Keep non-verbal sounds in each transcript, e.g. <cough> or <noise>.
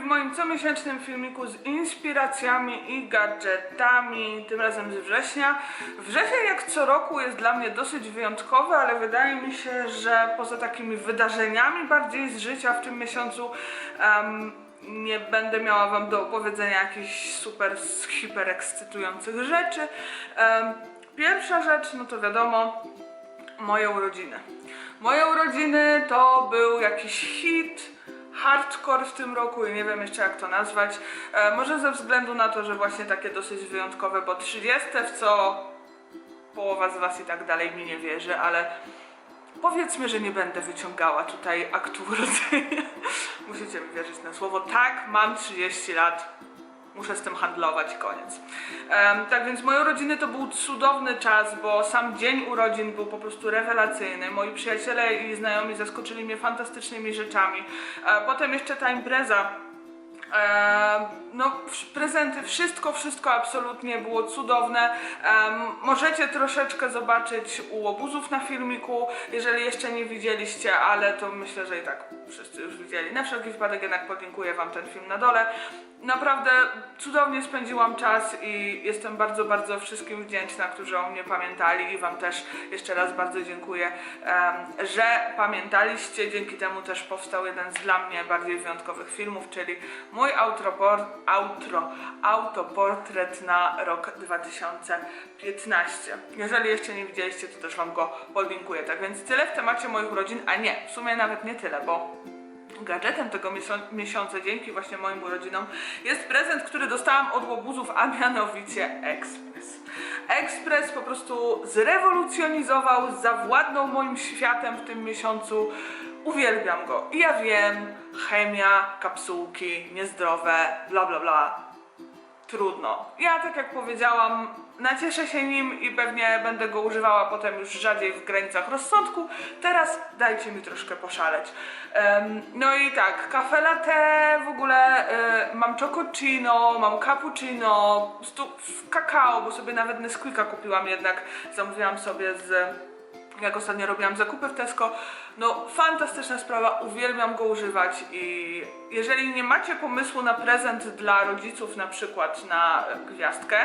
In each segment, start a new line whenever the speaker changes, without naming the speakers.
w moim comiesięcznym filmiku z inspiracjami i gadżetami, tym razem z września. Wrzesień jak co roku jest dla mnie dosyć wyjątkowy, ale wydaje mi się, że poza takimi wydarzeniami bardziej z życia w tym miesiącu em, nie będę miała wam do opowiedzenia jakichś super hiperekscytujących rzeczy. Em, pierwsza rzecz, no to wiadomo, moje urodziny. Moje urodziny to był jakiś hit, hardcore w tym roku i nie wiem jeszcze jak to nazwać. E, może ze względu na to, że właśnie takie dosyć wyjątkowe, bo 30, w co połowa z was i tak dalej mi nie wierzy, ale powiedzmy, że nie będę wyciągała tutaj aktu urodzenia. <laughs> Musicie mi wierzyć na słowo. Tak, mam 30 lat muszę z tym handlować koniec. Em, tak więc moje urodziny to był cudowny czas, bo sam dzień urodzin był po prostu rewelacyjny. Moi przyjaciele i znajomi zaskoczyli mnie fantastycznymi rzeczami. E, potem jeszcze ta impreza. No, prezenty, wszystko, wszystko absolutnie było cudowne. Możecie troszeczkę zobaczyć u łobuzów na filmiku, jeżeli jeszcze nie widzieliście, ale to myślę, że i tak wszyscy już widzieli. Na wszelki wypadek jednak podlinkuję Wam ten film na dole. Naprawdę cudownie spędziłam czas i jestem bardzo, bardzo wszystkim wdzięczna, którzy o mnie pamiętali i Wam też jeszcze raz bardzo dziękuję, że pamiętaliście. Dzięki temu też powstał jeden z dla mnie bardziej wyjątkowych filmów, czyli mój outro, autoportret na rok 2015. Jeżeli jeszcze nie widzieliście, to też Wam go podlinkuję. Tak więc tyle w temacie moich urodzin, a nie, w sumie nawet nie tyle, bo gadżetem tego miesią- miesiąca, dzięki właśnie moim urodzinom, jest prezent, który dostałam od łobuzów, a mianowicie Express. Express po prostu zrewolucjonizował, zawładnął moim światem w tym miesiącu. Uwielbiam go. I ja wiem, chemia, kapsułki, niezdrowe, bla bla bla. Trudno. Ja, tak jak powiedziałam, nacieszę się nim i pewnie będę go używała potem już rzadziej w granicach rozsądku. Teraz dajcie mi troszkę poszaleć. Em, no i tak, kafe latte, w ogóle e, mam cappuccino, mam cappuccino, kakao, bo sobie nawet Nesquika kupiłam jednak, zamówiłam sobie z jak ostatnio robiłam zakupy w Tesco. No, fantastyczna sprawa, uwielbiam go używać i jeżeli nie macie pomysłu na prezent dla rodziców, na przykład na gwiazdkę,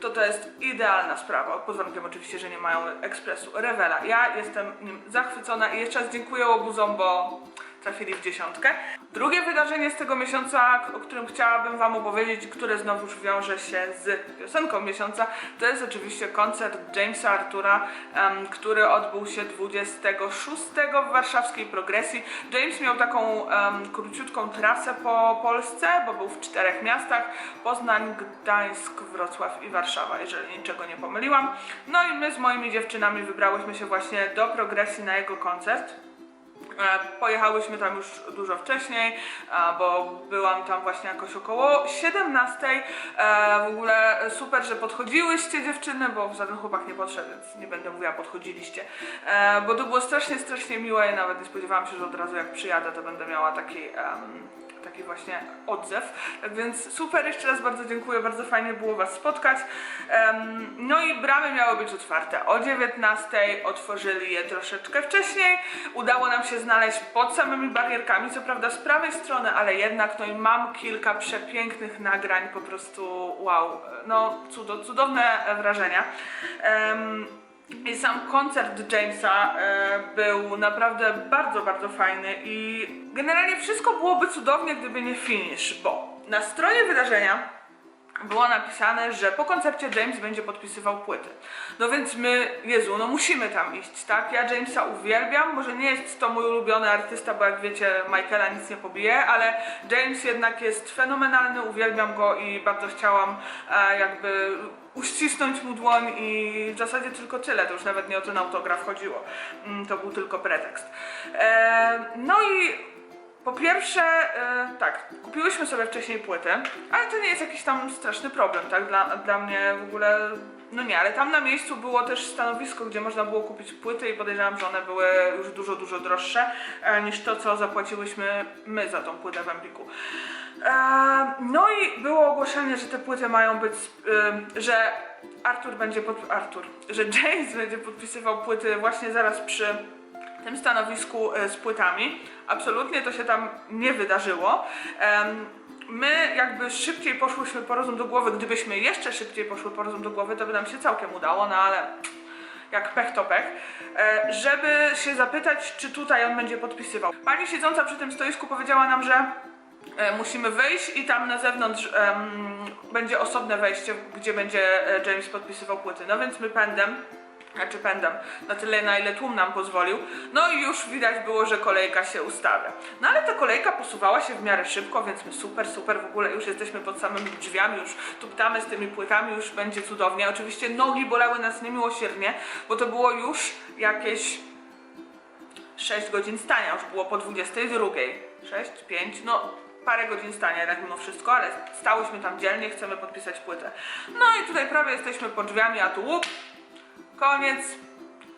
to to jest idealna sprawa. Pod warunkiem oczywiście, że nie mają ekspresu. Rewela. Ja jestem nim zachwycona i jeszcze raz dziękuję obuzom, bo trafili w dziesiątkę. Drugie wydarzenie z tego miesiąca, o którym chciałabym Wam opowiedzieć, które znowuż wiąże się z piosenką miesiąca, to jest oczywiście koncert Jamesa Artura, em, który odbył się 26 w warszawskiej progresji. James miał taką em, króciutką trasę po Polsce, bo był w czterech miastach: Poznań, Gdańsk, Wrocław i Warszawa, jeżeli niczego nie pomyliłam. No i my z moimi dziewczynami wybrałyśmy się właśnie do progresji na jego koncert. E, Pojechałyśmy tam już dużo wcześniej, a, bo byłam tam właśnie jakoś około 17. E, W ogóle super, że podchodziłyście dziewczyny, bo żaden chłopak nie podszedł, więc nie będę mówiła podchodziliście. E, Bo to było strasznie, strasznie miłe i nawet nie spodziewałam się, że od razu jak przyjadę, to będę miała taki, taki właśnie odzew. Więc super, jeszcze raz bardzo dziękuję, bardzo fajnie było Was spotkać. No i bramy miały być otwarte o 19, otworzyli je troszeczkę wcześniej. Udało nam się znaleźć pod samymi barierkami, co prawda z prawej strony, ale jednak no i mam kilka przepięknych nagrań, po prostu wow, no cudo, cudowne wrażenia. I sam koncert Jamesa e, był naprawdę bardzo, bardzo fajny i generalnie wszystko byłoby cudownie, gdyby nie finish, bo na stronie wydarzenia było napisane, że po koncercie James będzie podpisywał płyty. No więc my, Jezu, no musimy tam iść, tak? Ja Jamesa uwielbiam, może nie jest to mój ulubiony artysta, bo jak wiecie, Michaela nic nie pobije, ale James jednak jest fenomenalny, uwielbiam go i bardzo chciałam e, jakby uścisnąć mu dłoń i w zasadzie tylko tyle, to już nawet nie o ten autograf chodziło, Mm, to był tylko pretekst. E, no i po pierwsze, e, tak, kupiłyśmy sobie wcześniej płytę, ale to nie jest jakiś tam straszny problem, tak? Dla, dla mnie w ogóle, no nie, ale tam na miejscu było też stanowisko, gdzie można było kupić płyty i podejrzewam, że one były już dużo, dużo droższe e, niż to, co zapłaciłyśmy my za tą płytę w Empiku. E, no i było ogłoszenie, że te płyty mają być, że Artur będzie pod, Artur, że <laughs> James będzie podpisywał płyty właśnie zaraz przy tym stanowisku e, z płytami. Absolutnie to się tam nie wydarzyło. My jakby szybciej poszłyśmy po rozum do głowy, gdybyśmy jeszcze szybciej poszły po rozum do głowy, to by nam się całkiem udało, no ale jak pech to pech, e, żeby się zapytać, czy tutaj on będzie podpisywał. Pani siedząca przy tym stoisku powiedziała nam, że e, musimy wyjść i tam na zewnątrz będzie osobne wejście, gdzie będzie James podpisywał płyty. No więc my pędem, znaczy pędem, na tyle na ile tłum nam pozwolił, no i już widać było, że kolejka się ustawia. No ale ta kolejka posuwała się w miarę szybko, więc my super, super, w ogóle już jesteśmy pod samymi drzwiami, już tuptamy z tymi płytami, już będzie cudownie. Oczywiście nogi bolały nas niemiłosiernie, bo to było już jakieś 6 godzin stania, już było po 22. 6, 5, no parę godzin stania jednak mimo wszystko, ale stałyśmy tam dzielnie, chcemy podpisać płytę. No i tutaj prawie jesteśmy pod drzwiami, a tu łup, koniec.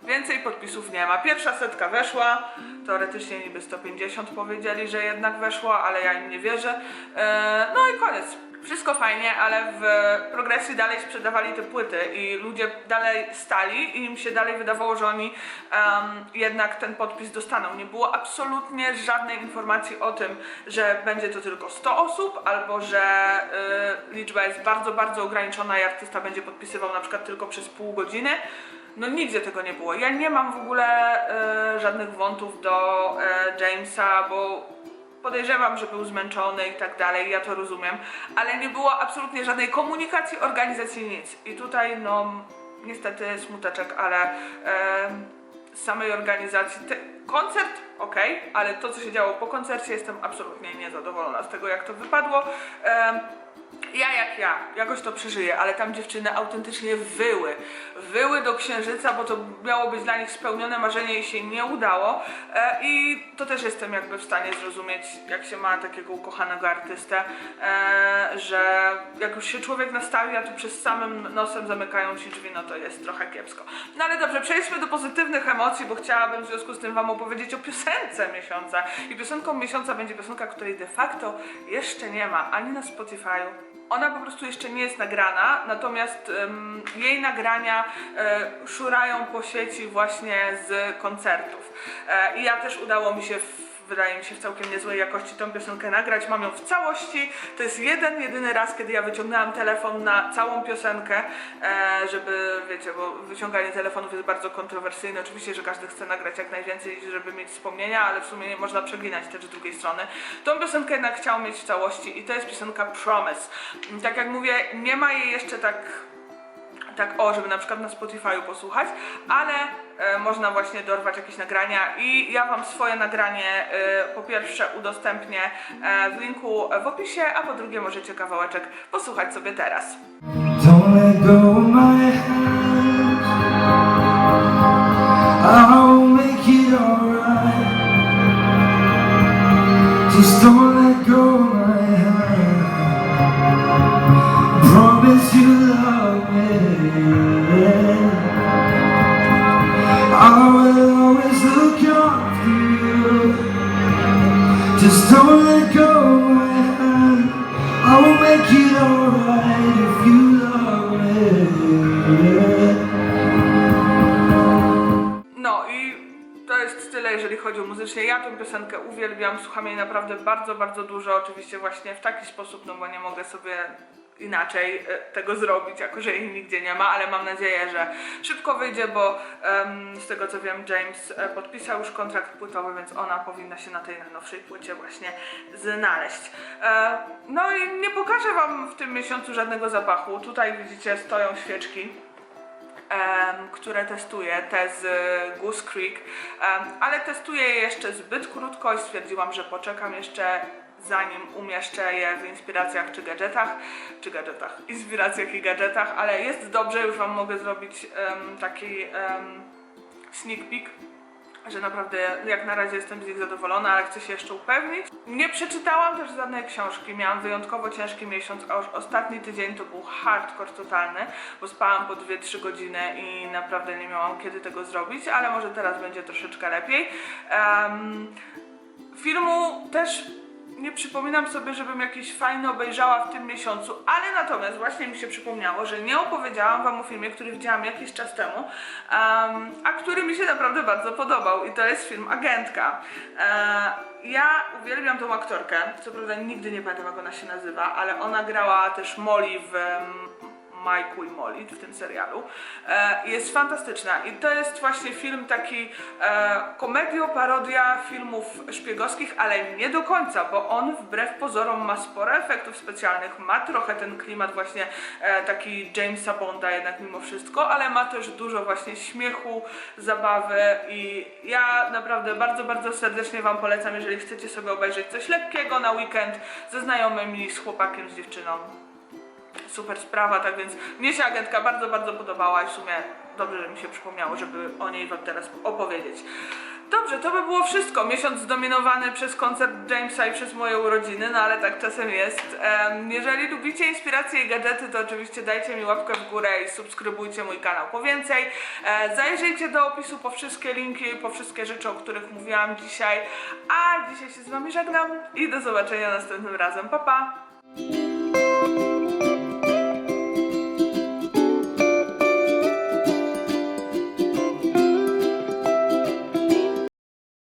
Więcej podpisów nie ma. Pierwsza setka weszła, teoretycznie niby 150 powiedzieli, że jednak weszło, ale ja im nie wierzę. Eee, no i koniec. Wszystko fajnie, ale w progresji dalej sprzedawali te płyty i ludzie dalej stali i im się dalej wydawało, że oni em, jednak ten podpis dostaną. Nie było absolutnie żadnej informacji o tym, że będzie to tylko 100 osób albo że y, liczba jest bardzo, bardzo ograniczona i artysta będzie podpisywał na przykład tylko przez pół godziny. No nigdzie tego nie było. Ja nie mam w ogóle e, żadnych wątów do e, Jamesa, bo podejrzewam, że był zmęczony i tak dalej, ja to rozumiem, ale nie było absolutnie żadnej komunikacji, organizacji, nic. I tutaj no niestety smuteczek, ale e, z samej organizacji, te, koncert ok, ale to co się działo po koncercie jestem absolutnie niezadowolona z tego jak to wypadło. E, ja jak ja, jakoś to przeżyję, ale tam dziewczyny autentycznie wyły. Wyły do księżyca, bo to miało być dla nich spełnione marzenie i się nie udało. E, I to też jestem jakby w stanie zrozumieć, jak się ma takiego ukochanego artystę, e, że jak już się człowiek nastawi, a tu przez samym nosem zamykają się drzwi, no to jest trochę kiepsko. No ale dobrze, przejdźmy do pozytywnych emocji, bo chciałabym w związku z tym Wam opowiedzieć o piosence miesiąca. I piosenką miesiąca będzie piosenka, której de facto jeszcze nie ma ani na Spotify'u, ona po prostu jeszcze nie jest nagrana, natomiast em, jej nagrania e, szurają po sieci właśnie z koncertów. E, I ja też udało mi się w wydaje mi się w całkiem niezłej jakości tą piosenkę nagrać. Mam ją w całości. To jest jeden, jedyny raz, kiedy ja wyciągnęłam telefon na całą piosenkę, e, żeby, wiecie, bo wyciąganie telefonów jest bardzo kontrowersyjne. Oczywiście, że każdy chce nagrać jak najwięcej, żeby mieć wspomnienia, ale w sumie można przeginać też z drugiej strony. Tą piosenkę jednak chciałam mieć w całości i to jest piosenka Promise. Tak jak mówię, nie ma jej jeszcze tak tak o, żeby na przykład na Spotify'u posłuchać, ale e, można właśnie dorwać jakieś nagrania i ja Wam swoje nagranie e, po pierwsze udostępnię e, w linku w opisie, a po drugie możecie kawałeczek posłuchać sobie teraz.
Just don't let go of my
No i to jest tyle, jeżeli chodzi o muzycznie. Ja tę piosenkę uwielbiam, słucham jej naprawdę bardzo, bardzo dużo. Oczywiście właśnie w taki sposób, no bo nie mogę sobie inaczej e, tego zrobić, jako że jej nigdzie nie ma, ale mam nadzieję, że szybko wyjdzie, bo em, z tego co wiem, James e, podpisał już kontrakt płytowy, więc ona powinna się na tej najnowszej płycie właśnie znaleźć. E, no i nie pokażę Wam w tym miesiącu żadnego zapachu. Tutaj widzicie, stoją świeczki em, które testuję, te z e, Goose Creek, em, ale testuję je jeszcze zbyt krótko i stwierdziłam, że poczekam jeszcze zanim umieszczę je w inspiracjach czy gadżetach, czy gadżetach, inspiracjach i gadżetach, ale jest dobrze, już Wam mogę zrobić em, taki em, sneak peek że naprawdę jak na razie jestem z nich zadowolona, ale chcę się jeszcze upewnić. Nie przeczytałam też żadnej książki, miałam wyjątkowo ciężki miesiąc, a już ostatni tydzień to był hardcore totalny, bo spałam po 2-3 godziny i naprawdę nie miałam kiedy tego zrobić, ale może teraz będzie troszeczkę lepiej. Em, filmu też nie przypominam sobie, żebym jakiś fajny obejrzała w tym miesiącu, ale natomiast właśnie mi się przypomniało, że nie opowiedziałam Wam o filmie, który widziałam jakiś czas temu, em, a który mi się naprawdę bardzo podobał i to jest film Agentka. E, ja uwielbiam tą aktorkę, co prawda nigdy nie pamiętam jak ona się nazywa, ale ona grała też Molly w em, Majku i Molly w tym serialu. E, jest fantastyczna i to jest właśnie film taki e, komedio, parodia filmów szpiegowskich, ale nie do końca, bo on wbrew pozorom ma sporo efektów specjalnych, ma trochę ten klimat właśnie e, taki Jamesa Bonda jednak mimo wszystko, ale ma też dużo właśnie śmiechu, zabawy i ja naprawdę bardzo, bardzo serdecznie Wam polecam, jeżeli chcecie sobie obejrzeć coś lekkiego na weekend ze znajomymi, z chłopakiem, z dziewczyną super sprawa, tak więc mnie się agentka bardzo, bardzo podobała i w sumie dobrze, że mi się przypomniało, żeby o niej wam teraz opowiedzieć. Dobrze, to by było wszystko. Miesiąc zdominowany przez koncert Jamesa i przez moje urodziny, no ale tak czasem jest. Jeżeli lubicie inspiracje i gadżety, to oczywiście dajcie mi łapkę w górę i subskrybujcie mój kanał po więcej. E, zajrzyjcie do opisu po wszystkie linki, po wszystkie rzeczy, o których mówiłam dzisiaj. A dzisiaj się z wami żegnam i do zobaczenia następnym razem. Pa, pa!